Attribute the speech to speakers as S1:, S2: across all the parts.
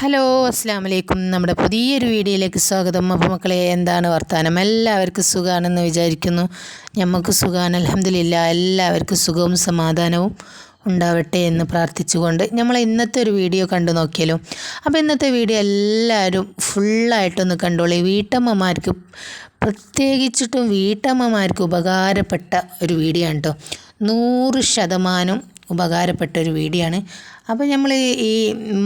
S1: Hello അസ്സാം വലൈക്കും നമ്മുടെ പുതിയൊരു വീഡിയോയിലേക്ക് സ്വാഗതം. അപ്പോൾ മക്കളെ എന്താണ് വർത്തമാനം എല്ലാവർക്കും സുഖമാണെന്ന് വിചാരിക്കുന്നു. ഞമ്മക്ക് സുഖമാണ് അലഹമില്ല എല്ലാവർക്കും സുഖവും സമാധാനവും ഉണ്ടാവട്ടെ എന്ന് പ്രാർത്ഥിച്ചുകൊണ്ട് നമ്മൾ ഇന്നത്തെ ഒരു വീഡിയോ കണ്ടു നോക്കിയാലോ? അപ്പോൾ ഇന്നത്തെ വീഡിയോ എല്ലാവരും ഫുള്ളായിട്ടൊന്ന് കണ്ടോളൂ. വീട്ടമ്മമാർക്ക് പ്രത്യേകിച്ചിട്ടും വീട്ടമ്മമാർക്ക് ഉപകാരപ്പെട്ട ഒരു വീഡിയോ ആണ് കേട്ടോ നൂറ് ശതമാനം ഉപകാരപ്പെട്ട ഒരു വീഡിയോ ആണ് അപ്പോൾ നമ്മൾ ഈ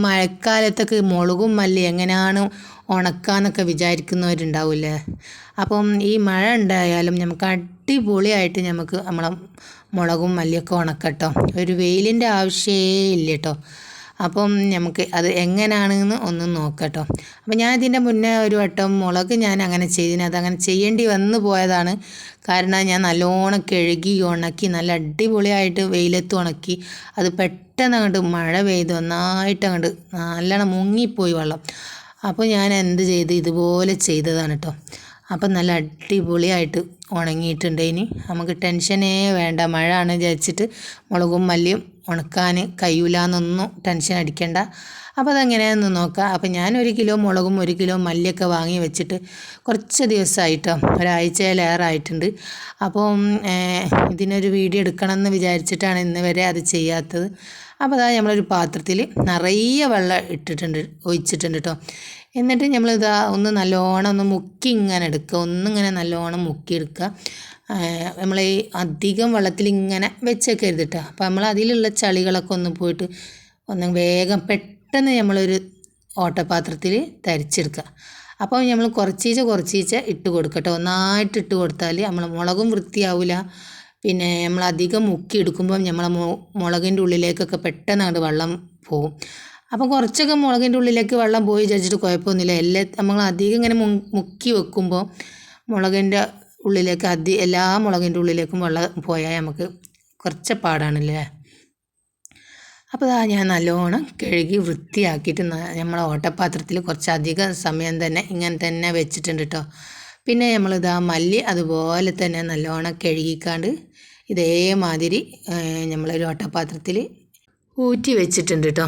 S1: മഴക്കാലത്തൊക്കെ മുളകും മല്ലി എങ്ങനെയാണ് ഉണക്കാന്നൊക്കെ വിചാരിക്കുന്നവരുണ്ടാവില്ലേ? അപ്പം ഈ മഴ ഉണ്ടായാലും നമുക്ക് അടിപൊളിയായിട്ട് നമുക്ക് നമ്മളെ മുളകും മല്ലിയൊക്കെ ഉണക്കട്ടോ. ഒരു വെയിലിന്റെ ആവശ്യമേ ഇല്ല കേട്ടോ. അപ്പം നമുക്ക് അത് എങ്ങനെയാണെന്ന് ഒന്ന് നോക്കട്ടോ. അപ്പം ഞാൻ ഇതിന്റെ മുന്നേ ഒരു വട്ടം മുളക് ഞാൻ അങ്ങനെ ചെയ്തിന്. അതങ്ങനെ ചെയ്യേണ്ടി വന്നു പോയതാണ്. കാരണം ഞാൻ നല്ലോണം കഴുകി ഉണക്കി നല്ല അടിപൊളിയായിട്ട് വെയിലത്ത് ഉണക്കി അത് പെട്ടെന്ന് അങ്ങോട്ട് മഴ പെയ്ത് നന്നായിട്ട് അങ്ങോട്ട് നല്ലോണം മുങ്ങിപ്പോയി വെള്ളം. അപ്പോൾ ഞാൻ എന്ത് ചെയ്ത്? ഇതുപോലെ ചെയ്തതാണ് കേട്ടോ അപ്പം നല്ല അടിപൊളിയായിട്ട് ഉണങ്ങിയിട്ടുണ്ട് ഇനി. നമുക്ക് ടെൻഷനേ വേണ്ട. മഴ ആണ് വിചാരിച്ചിട്ട് മുളകും മല്ലിയും ഉണക്കാൻ കഴിയൂലെന്നൊന്നും ടെൻഷൻ അടിക്കണ്ട. അപ്പോൾ അതെങ്ങനെയാണെന്ന് നോക്കാം. അപ്പോൾ ഞാൻ ഒരു കിലോ മുളകും ഒരു കിലോ മല്ലിയൊക്കെ വാങ്ങി വെച്ചിട്ട് കുറച്ച് ദിവസമായിട്ടോ ഒരാഴ്ചയിലേറായിട്ടുണ്ട് അപ്പോൾ ഇതിനൊരു വീഡിയോ എടുക്കണമെന്ന് വിചാരിച്ചിട്ടാണ് ഇന്ന് വരെ അത് ചെയ്യാത്തത്. അപ്പോൾ അതാ നമ്മളൊരു പാത്രത്തിൽ നിറയെ വെള്ളം ഇട്ടിട്ടുണ്ട് ഒഴിച്ചിട്ടുണ്ട് കേട്ടോ എന്നിട്ട് നമ്മൾ ഇത് ഒന്ന് നല്ലോണം ഒന്ന് മുക്കി ഇങ്ങനെ എടുക്കുക. ഒന്നിങ്ങനെ നല്ലോണം മുക്കിയെടുക്കുക. നമ്മൾ ഈ അധികം വെള്ളത്തിൽ ഇങ്ങനെ വെച്ചേക്കരുത് കേട്ടോ അപ്പോൾ നമ്മൾ അതിലുള്ള ചളികളൊക്കെ ഒന്ന് പോയിട്ട് ഒന്ന് വേഗം പെട്ടെന്ന് നമ്മളൊരു ഓട്ടപാത്രത്തിൽ തരിച്ചെടുക്കുക. അപ്പോൾ നമ്മൾ കുറച്ചീച്ച കുറച്ചീച്ച ഇട്ട് കൊടുക്കട്ടെ ഒന്നായിട്ട് ഇട്ട് കൊടുത്താൽ നമ്മൾ മുളകും വൃത്തിയാവില്ല പിന്നെ നമ്മൾ അധികം മുക്കി എടുക്കുമ്പോൾ നമ്മളെ മുളകിന്റെ ഉള്ളിലേക്കൊക്കെ പെട്ടെന്ന് അങ്ങോട്ട് വെള്ളം പോവും. അപ്പോൾ കുറച്ചൊക്കെ മുളകിന്റെ ഉള്ളിലേക്ക് വെള്ളം പോയി വിചാരിച്ചിട്ട് കുഴപ്പമൊന്നുമില്ല. എല്ലാ നമ്മൾ അധികം ഇങ്ങനെ മുക്കി വെക്കുമ്പോൾ മുളകിന്റെ ഉള്ളിലേക്ക് അധി എല്ലാ മുളകിന്റെ ഉള്ളിലേക്കും വെള്ളം പോയാൽ നമുക്ക് കുറച്ച് പാടാണല്ലേ? അപ്പോൾ ഇതാ ഞാൻ നല്ലോണം കഴുകി വൃത്തിയാക്കിയിട്ട് നമ്മളെ ഓട്ടപാത്രത്തിൽ കുറച്ചധികം സമയം തന്നെ ഇങ്ങനെ തന്നെ വെച്ചിട്ടുണ്ട് കേട്ടോ. പിന്നെ നമ്മളിതാ മല്ലി അതുപോലെ തന്നെ നല്ലോണം കഴുകിക്കാണ്ട് ഇതേമാതിരി നമ്മളൊരു ഓട്ടപാത്രത്തിൽ ഊറ്റി വെച്ചിട്ടുണ്ട് കേട്ടോ.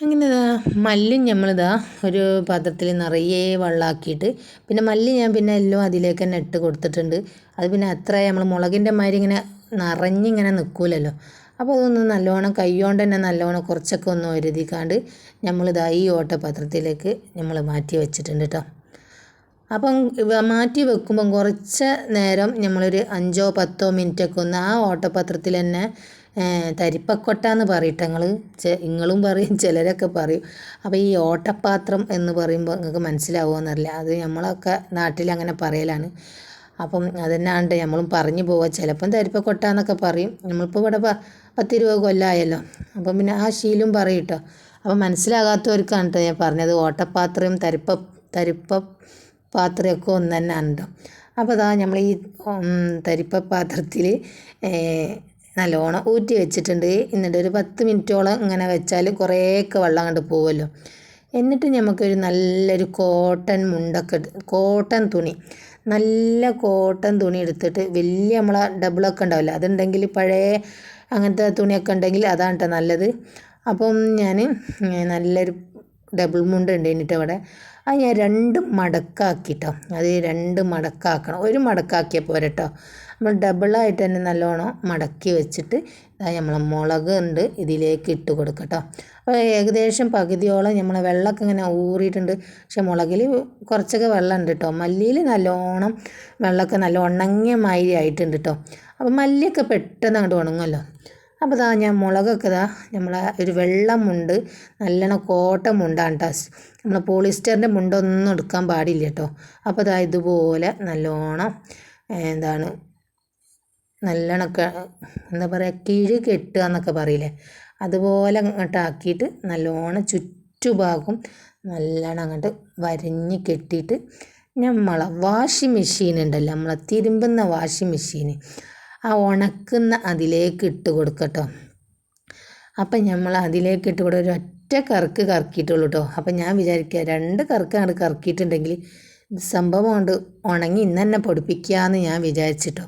S1: അങ്ങനെ ഇതാ മല്ലും നമ്മളിതാ ഒരു പാത്രത്തിൽ നിറയെ വെള്ളമാക്കിയിട്ട് പിന്നെ മല്ലി ഞാൻ പിന്നെ എല്ലാം അതിലേക്ക് തന്നെ ഇട്ട് കൊടുത്തിട്ടുണ്ട്. അത് പിന്നെ അത്ര നമ്മൾ മുളകിന്റെ മാതിരി ഇങ്ങനെ നിറഞ്ഞിങ്ങനെ നിൽക്കൂലല്ലോ അപ്പോൾ അതൊന്ന് നല്ലോണം കൈകൊണ്ട് തന്നെ നല്ലോണം കുറച്ചൊക്കെ ഒന്ന് ഒരുതിക്കാണ്ട് നമ്മളിതാ ഈ ഓട്ടപാത്രത്തിലേക്ക് നമ്മൾ മാറ്റി വെച്ചിട്ടുണ്ട് കേട്ടോ അപ്പം മാറ്റി വെക്കുമ്പം കുറച്ച് നേരം നമ്മളൊരു അഞ്ചോ പത്തോ മിനിറ്റൊക്കെ ഒന്ന് ആ ഓട്ടപാത്രത്തിൽ തന്നെ തരിപ്പക്കൊട്ട എന്ന് പറയട്ടെ നിങ്ങൾ നിങ്ങളും പറയും ചിലരൊക്കെ പറയും. അപ്പോൾ ഈ ഓട്ടപാത്രം എന്ന് പറയുമ്പോൾ നിങ്ങൾക്ക് മനസ്സിലാവുമെന്നറിയില്ല അത് നമ്മളൊക്കെ നാട്ടിൽ അങ്ങനെ പറയലാണ്. അപ്പം അതന്നാണ്ട് നമ്മളും പറഞ്ഞു പോവുക ചിലപ്പം തരിപ്പക്കൊട്ട എന്നൊക്കെ പറയും. നമ്മളിപ്പോൾ ഇവിടെ പത്തിരുപത് കൊല്ലമായല്ലോ അപ്പം പിന്നെ ആ ശീലും പറയും കേട്ടോ അപ്പം മനസ്സിലാകാത്തവർക്കാണ് ഞാൻ പറഞ്ഞത്. ഓട്ടപ്പാത്രയും തരിപ്പ തരിപ്പ പാത്രമൊക്കെ ഒന്ന് തന്നെ ഉണ്ടോ അപ്പോൾ അതാ നമ്മൾ ഈ തരിപ്പ പാത്രത്തിൽ നല്ലോണം ഊറ്റി വെച്ചിട്ടുണ്ട്. എന്നിട്ട് ഒരു പത്ത് മിനിറ്റോളം ഇങ്ങനെ വെച്ചാൽ കുറേയൊക്കെ വെള്ളം കണ്ട് പോവുമല്ലോ എന്നിട്ട് നമുക്കൊരു നല്ലൊരു കോട്ടൺ മുണ്ടൊക്കെ കോട്ടൺ തുണി. നല്ല കോട്ടൺ തുണി എടുത്തിട്ട് വലിയ നമ്മളെ ഡബിളൊക്കെ ഉണ്ടാവില്ല? അതുണ്ടെങ്കിൽ പഴയ അങ്ങനത്തെ തുണിയൊക്കെ ഉണ്ടെങ്കിൽ അതാണ് കേട്ടോ നല്ലത്. അപ്പം ഞാൻ നല്ലൊരു ഡബിൾ മുണ്ട് ഉണ്ട് എന്നിട്ട് അവിടെ. അത് ഞാൻ രണ്ട് മടക്കാക്കിട്ടോ. അത് രണ്ട് മടക്കാക്കണം. ഒരു മടക്കാക്കിയാൽ പോരട്ടോ നമ്മൾ ഡബിളായിട്ട് തന്നെ നല്ലോണം മടക്കി വെച്ചിട്ട് നമ്മൾ മുളക് ഉണ്ട് ഇതിലേക്ക് ഇട്ട് കൊടുക്കട്ടോ. അപ്പോൾ ഏകദേശം പകുതിയോളം നമ്മൾ വെള്ളമൊക്കെ ഇങ്ങനെ ഊറിയിട്ടുണ്ട്. പക്ഷെ മുളകിൽ കുറച്ചൊക്കെ വെള്ളം ഉണ്ട് കേട്ടോ. മല്ലിയിൽ നല്ലോണം വെള്ളമൊക്കെ നല്ല ഉണങ്ങിയ മാതിരി ആയിട്ടുണ്ട് കേട്ടോ. അപ്പോൾ മല്ലിയൊക്കെ പെട്ടെന്ന് അങ്ങോട്ട് ഉണങ്ങുമല്ലോ. അപ്പോൾ ഇതാ ഞാൻ മുളകൊക്കെ ഇതാ നമ്മളെ ഒരു വെള്ളമുണ്ട് നല്ലോണം കോട്ട മുണ്ടാണ് കേട്ടോ നമ്മൾ പോളിസ്റ്ററിന്റെ മുണ്ടൊന്നും എടുക്കാൻ പാടില്ല കേട്ടോ അപ്പോൾ ഇതാ ഇതുപോലെ നല്ലോണം എന്താണ് നല്ലോണമൊക്കെ എന്താ പറയുക കിഴി കെട്ടുക എന്നൊക്കെ പറയില്ലേ? അതുപോലെ അങ്ങോട്ട് ആക്കിയിട്ട് നല്ലോണം ചുറ്റുഭാഗം നല്ലോണം അങ്ങോട്ട് വരഞ്ഞ് കെട്ടിയിട്ട് നമ്മളെ വാഷിംഗ് മെഷീൻ ഉണ്ടല്ലോ നമ്മളെ തിരുമ്പുന്ന വാഷിംഗ് മെഷീൻ. ആ ഉണക്കുന്ന അതിലേക്ക് ഇട്ട് കൊടുക്കട്ടോ. അപ്പം നമ്മൾ അതിലേക്ക് ഇട്ട് കൂടെ ഒരു ഒറ്റ കറക്ക് കറക്കിയിട്ടുള്ളൂ കേട്ടോ അപ്പം ഞാൻ വിചാരിക്കുക രണ്ട് കറക്ക് അങ്ങോട്ട് കറക്കിയിട്ടുണ്ടെങ്കിൽ സംഭവം കൊണ്ട് ഉണങ്ങി ഇന്ന് തന്നെ പൊടിപ്പിക്കാമെന്ന് ഞാൻ വിചാരിച്ചിട്ടോ.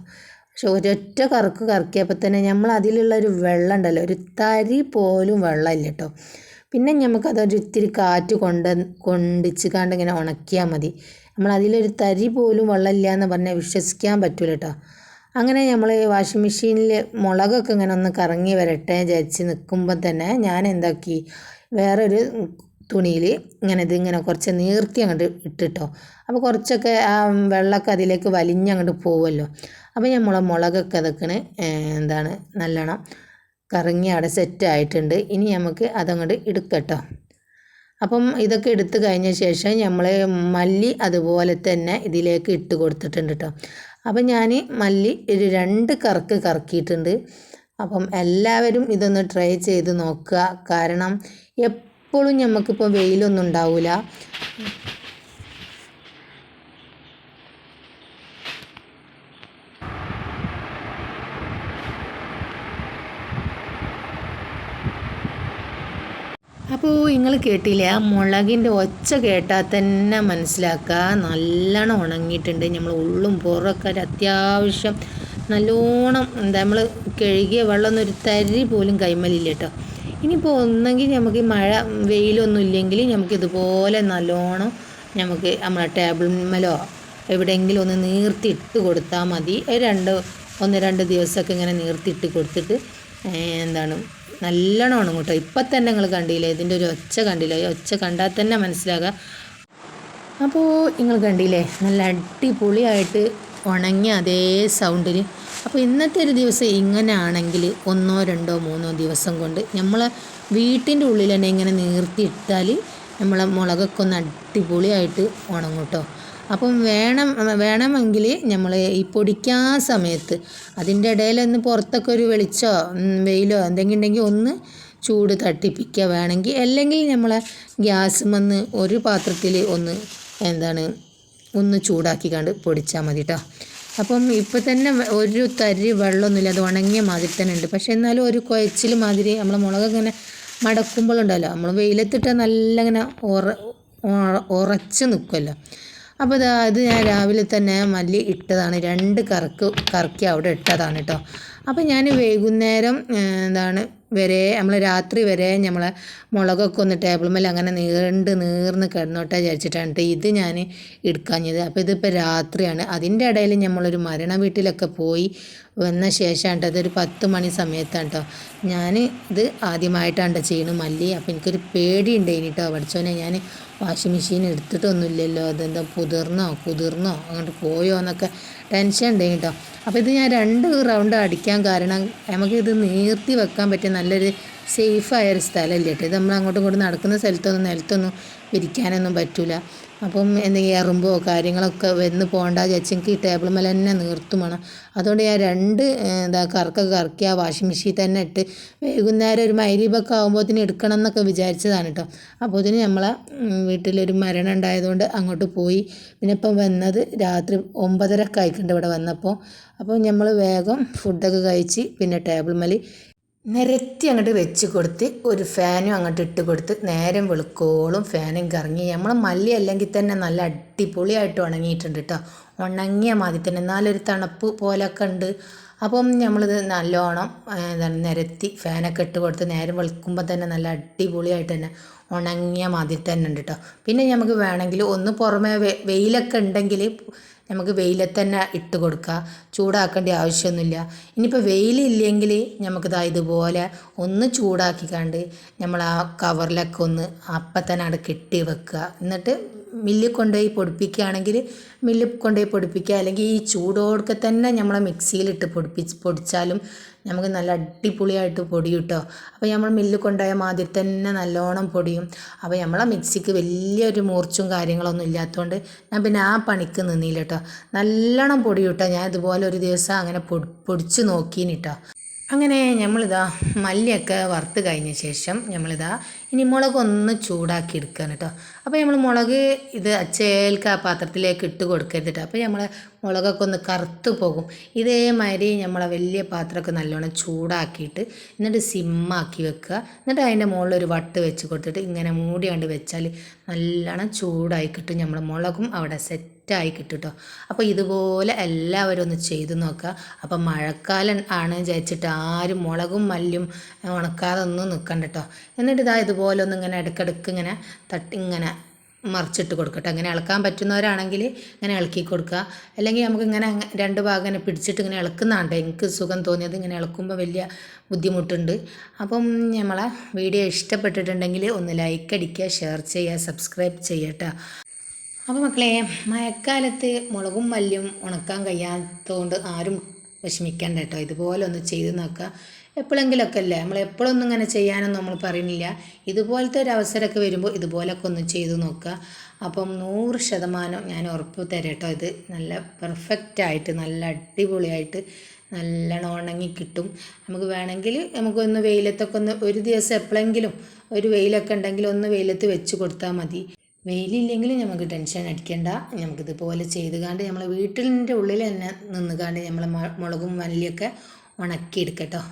S1: പക്ഷെ ഒരൊറ്റ കറക്ക് കറക്കിയപ്പോൾ തന്നെ നമ്മൾ അതിലുള്ള ഒരു വെള്ളം ഉണ്ടല്ലോ ഒരു തരി പോലും വെള്ളമില്ല കേട്ടോ പിന്നെ നമുക്കതൊരു ഇത്തിരി കാറ്റ് കൊണ്ട് കൊണ്ടിച്ച് കണ്ട് ഇങ്ങനെ ഉണക്കിയാൽ മതി. നമ്മൾ അതിലൊരു തരി പോലും വെള്ളമില്ല എന്ന് പറഞ്ഞാൽ വിശ്വസിക്കാൻ പറ്റൂല കേട്ടോ അങ്ങനെ നമ്മൾ വാഷിംഗ് മെഷീനിൽ മുളകൊക്കെ ഇങ്ങനെ ഒന്ന് കറങ്ങി വരട്ടെ വിചാരിച്ച് നിൽക്കുമ്പോൾ തന്നെ ഞാൻ എന്താക്കി വേറൊരു തുണിയിൽ ഇങ്ങനെ ഇതിങ്ങനെ കുറച്ച് നീർത്തി അങ്ങോട്ട് ഇട്ടിട്ടോ. അപ്പോൾ കുറച്ചൊക്കെ ആ വെള്ളമൊക്കെ അതിലേക്ക് വലിഞ്ഞങ്ങോട്ട് പോവുമല്ലോ അപ്പോൾ നമ്മളെ മുളകൊക്കെ അതൊക്കെ എന്താണ് നല്ലോണം കറങ്ങി അവിടെ സെറ്റ് ആയിട്ടുണ്ട്. ഇനി നമുക്ക് അതങ്ങോട്ട് എടുക്കട്ടോ. അപ്പം ഇതൊക്കെ എടുത്തു കഴിഞ്ഞ ശേഷം നമ്മൾ മല്ലി അതുപോലെ തന്നെ ഇതിലേക്ക് ഇട്ട് കൊടുത്തിട്ടുണ്ട് കേട്ടോ അപ്പം ഞാൻ മല്ലി ഒരു രണ്ട് കറക്ക് കറക്കിയിട്ടുണ്ട്. അപ്പം എല്ലാവരും ഇതൊന്ന് ട്രൈ ചെയ്ത് നോക്കുക. കാരണം എപ്പോഴും നമുക്കിപ്പോൾ വെയിലൊന്നും ഉണ്ടാവില്ല അപ്പോൾ നിങ്ങൾ കേട്ടില്ലേ? ആ മുളകിന്റെ ഒച്ച കേട്ടാൽ തന്നെ മനസ്സിലാക്കുക നല്ലോണം ഉണങ്ങിയിട്ടുണ്ട്. നമ്മൾ ഉള്ളും പുറമൊക്കെ ഒരു അത്യാവശ്യം നല്ലോണം എന്താ നമ്മൾ കഴുകിയ വെള്ളമൊന്നും ഒരു തരി പോലും കൈമലില്ല കേട്ടോ ഇനിയിപ്പോൾ ഒന്നെങ്കിൽ നമുക്ക് മഴ വെയിലൊന്നും ഇല്ലെങ്കിൽ നമുക്ക് ഇതുപോലെ നല്ലോണം നമുക്ക് നമ്മളെ ടേബിൾമേലോ എവിടെയെങ്കിലും ഒന്ന് നീർത്തിയിട്ട് കൊടുത്താൽ മതി. രണ്ട് ഒന്ന് രണ്ട് ദിവസമൊക്കെ ഇങ്ങനെ നീർത്തിയിട്ട് കൊടുത്തിട്ട് എന്താണ്? നല്ലോണം ഉണങ്ങും കേട്ടോ. ഇപ്പം തന്നെ നിങ്ങൾ കണ്ടില്ല? ഇതിന്റെ ഒരു ഒച്ച കണ്ടില്ലേ? ഈ ഒച്ച കണ്ടാൽ തന്നെ മനസ്സിലാകുക അപ്പോൾ നിങ്ങൾ കണ്ടില്ലേ? നല്ല അടിപൊളിയായിട്ട് ഉണങ്ങി അതേ സൗണ്ടിൽ അപ്പോൾ ഇന്നത്തെ ഒരു ദിവസം ഇങ്ങനെ ആണെങ്കിൽ ഒന്നോ രണ്ടോ മൂന്നോ ദിവസം കൊണ്ട് നമ്മൾ വീട്ടിന്റെ ഉള്ളിൽ തന്നെ ഇങ്ങനെ നീർത്തിയിട്ടാൽ നമ്മളെ മുളകൊക്കെ ഒന്ന് അടിപൊളിയായിട്ട് ഉണങ്ങും കേട്ടോ. അപ്പം വേണം വേണമെങ്കിൽ നമ്മൾ ഈ പൊടിക്കാൻ സമയത്ത് അതിന്റെ ഇടയിലൊന്ന് പുറത്തൊക്കെ ഒരു വെളിച്ചോ വെയിലോ എന്തെങ്കിലും ഉണ്ടെങ്കിൽ ഒന്ന് ചൂട് തട്ടിപ്പിക്കുക വേണമെങ്കിൽ. അല്ലെങ്കിൽ നമ്മളെ ഗ്യാസ് വന്ന് ഒരു പാത്രത്തിൽ ഒന്ന് എന്താണ് ഒന്ന് ചൂടാക്കി കണ്ട് പൊടിച്ചാൽ മതി കേട്ടോ അപ്പം ഇപ്പം തന്നെ ഒരു തരി വെള്ളമൊന്നുമില്ല അത് ഉണങ്ങിയ മാതിരി തന്നെ ഉണ്ട്. പക്ഷേ എന്നാലും ഒരു കുഴച്ചിൽ മാതിരി നമ്മൾ മുളക് ഇങ്ങനെ മടക്കുമ്പോഴുണ്ടല്ലോ നമ്മൾ വെയിലത്തിട്ട് നല്ല ഇങ്ങനെ ഉറ ഉറച്ച് നിൽക്കുമല്ലോ അപ്പോൾ ഇതാ ഇത് ഞാൻ രാവിലെ തന്നെ മല്ലി ഇട്ടതാണ്. രണ്ട് കറക്ക് കറക്കി അവിടെ ഇട്ടതാണ് കേട്ടോ അപ്പോൾ ഞാൻ വൈകുന്നേരം എന്താണ് വരെ നമ്മൾ രാത്രി വരെ നമ്മൾ മുളകൊക്കെ ഒന്ന് ടേബിൾ മേലെ അങ്ങനെ നീണ്ട് നീർന്ന് കിടന്നോട്ടെ വിചാരിച്ചിട്ടാണ് ഇത് ഞാൻ എടുക്കാഞ്ഞത് അപ്പോൾ ഇതിപ്പോൾ രാത്രിയാണ്. അതിന്റെ ഇടയിൽ നമ്മളൊരു മരണ വീട്ടിലൊക്കെ പോയി വന്ന ശേഷമാണ് അതൊരു പത്ത് മണി സമയത്താണ് കേട്ടോ ഞാൻ ഇത് ആദ്യമായിട്ടാണ് ചെയ്യുന്നത് മല്ലി. അപ്പോൾ എനിക്കൊരു പേടി കേട്ടോ പഠിച്ചോനെ ഞാൻ വാഷിംഗ് മെഷീൻ എടുത്തിട്ടൊന്നുമില്ലല്ലോ. അതെന്താ പുതിർന്നോ കുതിർന്നോ അങ്ങോട്ട് പോയോ എന്നൊക്കെ ടെൻഷൻ ഉണ്ടായി കേട്ടോ അപ്പോൾ ഇത് ഞാൻ രണ്ട് റൗണ്ട് അടിക്കാൻ കാരണം നമുക്കിത് നീർത്തി വെക്കാൻ പറ്റിയ നല്ലൊരു സേഫായ ഒരു സ്ഥലമല്ല കേട്ടോ. ഇത് നമ്മൾ അങ്ങോട്ടും ഇങ്ങോട്ടും നടക്കുന്ന സ്ഥലത്തൊന്നും നിലത്തൊന്നും വിരിക്കാനൊന്നും പറ്റില്ല അപ്പം എന്തെങ്കിലും എറുമ്പോ കാര്യങ്ങളൊക്കെ വന്ന് പോകണ്ട ചേച്ചിക്ക് ഈ ടേബിൾ മേലെ തന്നെ നിർത്തും വേണം. അതുകൊണ്ട് ഞാൻ രണ്ട് എന്താ കറക്കൊക്കെ കറക്കി ആ വാഷിംഗ് മെഷീൻ തന്നെ ഇട്ട് വൈകുന്നേരം ഒരു മൈരീബൊക്കെ ആകുമ്പോഴത്തേന് എടുക്കണം എന്നൊക്കെ വിചാരിച്ചതാണ് കേട്ടോ. അപ്പോൾ ഇതിന് നമ്മളെ വീട്ടിലൊരു മരണം ഉണ്ടായതുകൊണ്ട് അങ്ങോട്ട് പോയി. പിന്നെ ഇപ്പം വന്നത് രാത്രി ഒമ്പതരക്കായിട്ടുണ്ട് ഇവിടെ വന്നപ്പോൾ. അപ്പോൾ നമ്മൾ വേഗം ഫുഡൊക്കെ കഴിച്ച് പിന്നെ ടേബിൾ മേൽ നിരത്തി അങ്ങോട്ട് വെച്ച് കൊടുത്ത് ഒരു ഫാനും അങ്ങോട്ട് ഇട്ട് കൊടുത്ത് നേരം വെളുക്കോളും ഫാനും കറങ്ങി. നമ്മൾ മല്ലി അല്ലെങ്കിൽ തന്നെ നല്ല അടിപൊളിയായിട്ട് ഉണങ്ങിയിട്ടുണ്ട് കേട്ടോ ഉണങ്ങിയ മാതിരി തന്നെ. എന്നാലൊരു തണുപ്പ് പോലൊക്കെ ഉണ്ട്. അപ്പം നമ്മളിത് നല്ലോണം എന്താണ് നിരത്തി ഫാനൊക്കെ ഇട്ട് കൊടുത്ത് നേരം വെളുക്കുമ്പോൾ തന്നെ നല്ല അടിപൊളിയായിട്ട് തന്നെ ഉണങ്ങിയ മാതിരി തന്നെ ഉണ്ട് കേട്ടോ പിന്നെ നമുക്ക് വേണമെങ്കിൽ ഒന്ന് പുറമേ വെയിലൊക്കെ ഉണ്ടെങ്കിൽ നമുക്ക് വെയിലത്ത് തന്നെ ഇട്ട് കൊടുക്കുക ചൂടാക്കേണ്ട ആവശ്യമൊന്നുമില്ല ഇനിയിപ്പോൾ വെയിലില്ലെങ്കിൽ നമുക്കിതാ ഇതുപോലെ ഒന്ന് ചൂടാക്കിക്കാണ്ട് കണ്ട് നമ്മൾ ആ കവറിലൊക്കെ ഒന്ന് അപ്പം തന്നെ അവിടെ കെട്ടി വെക്കുക എന്നിട്ട് മില്ലിൽ കൊണ്ടുപോയി പൊടിപ്പിക്കുകയാണെങ്കിൽ മില്ലിൽ കൊണ്ടുപോയി പൊടിപ്പിക്കുക. അല്ലെങ്കിൽ ഈ ചൂടോടൊക്കെ തന്നെ നമ്മൾ മിക്സിയിലിട്ട് പൊടിപ്പിച്ച് പൊടിച്ചാലും നമുക്ക് നല്ല അടിപൊളിയായിട്ട് പൊടിയും കേട്ടോ അപ്പോൾ നമ്മൾ മില്ലിൽ കൊണ്ടുപോയ മാതിരി തന്നെ നല്ലോണം പൊടിയും. അപ്പോൾ നമ്മളെ മിക്സിക്ക് വലിയൊരു മൂർച്ചും കാര്യങ്ങളൊന്നും ഇല്ലാത്തതുകൊണ്ട് ഞാൻ പിന്നെ ആ പണിക്ക് നിന്നില്ല കേട്ടോ നല്ലോണം പൊടി കേട്ടോ ഞാൻ ഇതുപോലെ ഒരു ദിവസം അങ്ങനെ പൊടി പൊടിച്ച് നോക്കീനി അങ്ങനെ നമ്മളിതാ മല്ലിയൊക്കെ വറുത്ത് കഴിഞ്ഞ ശേഷം നമ്മളിതാ ഇനി മുളക് ഒന്ന് ചൂടാക്കി എടുക്കുകയാണ് കേട്ടോ അപ്പോൾ നമ്മൾ മുളക് ഇത് അച്ചേൽക്ക് ആ പാത്രത്തിലേക്ക് ഇട്ട് കൊടുക്കരുത് കേട്ടോ അപ്പോൾ നമ്മളെ മുളകൊക്കെ ഒന്ന് കറുത്ത് പോകും. ഇതേമാതിരി നമ്മളെ വലിയ പാത്രമൊക്കെ നല്ലോണം ചൂടാക്കിയിട്ട് എന്നിട്ട് സിമ്മാക്കി വെക്കുക. എന്നിട്ട് അതിന്റെ മുകളിൽ ഒരു വട്ട് വെച്ച് കൊടുത്തിട്ട് ഇങ്ങനെ മൂടിയാണ്ട് വെച്ചാൽ നല്ലോണം ചൂടായി കിട്ടും. നമ്മൾ മുളകും അവിടെ സെറ്റ് സെറ്റായി കിട്ടും അപ്പോൾ ഇതുപോലെ എല്ലാവരും ഒന്ന് ചെയ്തു നോക്കുക. അപ്പോൾ മഴക്കാലം ആണ് വിചാരിച്ചിട്ട് ആരും മുളകും മല്ലും ഉണക്കാതെ ഒന്നും നിൽക്കണ്ട കേട്ടോ എന്നിട്ട് ഇതാ ഇതുപോലെ ഒന്ന് ഇങ്ങനെ ഇടയ്ക്കിടയ്ക്ക് ഇങ്ങനെ തട്ടി ഇങ്ങനെ മറിച്ചിട്ട് കൊടുക്കട്ടെ. അങ്ങനെ ഇളക്കാൻ പറ്റുന്നവരാണെങ്കിൽ ഇങ്ങനെ ഇളക്കി കൊടുക്കുക. അല്ലെങ്കിൽ നമുക്ക് ഇങ്ങനെ രണ്ട് ഭാഗം ഇങ്ങനെ പിടിച്ചിട്ട് ഇങ്ങനെ ഇളക്കുന്നതാണ്ട് എനിക്ക് സുഖം തോന്നിയത് ഇങ്ങനെ ഇളക്കുമ്പോൾ വലിയ ബുദ്ധിമുട്ടുണ്ട്. അപ്പം നമ്മളെ വീഡിയോ ഇഷ്ടപ്പെട്ടിട്ടുണ്ടെങ്കിൽ ഒന്ന് ലൈക്ക് അടിക്കുക ഷെയർ ചെയ്യുക സബ്സ്ക്രൈബ് ചെയ്യട്ടോ അപ്പോൾ മക്കളെ മഴക്കാലത്ത് മുളകും മല്ലും ഉണക്കാൻ കഴിയാത്തതുകൊണ്ട് ആരും വിഷമിക്കണ്ട കേട്ടോ. ഇതുപോലെ ഒന്ന് ചെയ്ത് നോക്കുക. എപ്പോഴെങ്കിലുമൊക്കെ അല്ലേ നമ്മൾ എപ്പോഴൊന്നും ഇങ്ങനെ ചെയ്യാനൊന്നും നമ്മൾ പറയുന്നില്ല. ഇതുപോലത്തെ ഒരു അവസരമൊക്കെ വരുമ്പോൾ ഇതുപോലൊക്കെ ഒന്ന് ചെയ്ത് നോക്കുക. അപ്പം നൂറ് ശതമാനം ഞാൻ ഉറപ്പ് തരട്ടോ ഇത്. നല്ല പെർഫെക്റ്റായിട്ട് നല്ല അടിപൊളിയായിട്ട് നല്ലോണം ഉണങ്ങി കിട്ടും. നമുക്ക് വേണമെങ്കിൽ നമുക്കൊന്ന് വെയിലത്തൊക്കെ ഒന്ന് ഒരു ദിവസം എപ്പോഴെങ്കിലും ഒരു വെയിലൊക്കെ ഉണ്ടെങ്കിൽ ഒന്ന് വെയിലത്ത് വെച്ച് കൊടുത്താൽ മതി. വെയിലില്ലെങ്കിൽ നമുക്ക് ടെൻഷൻ അടിക്കേണ്ട. നമുക്കിതുപോലെ ചെയ്ത് കാണ്ട് നമ്മൾ വീട്ടിലിന്റെ ഉള്ളിൽ തന്നെ നിന്ന് കണ്ട് നമ്മൾ മുളകും മല്ലിയൊക്കെ ഉണക്കിയെടുക്കട്ടോ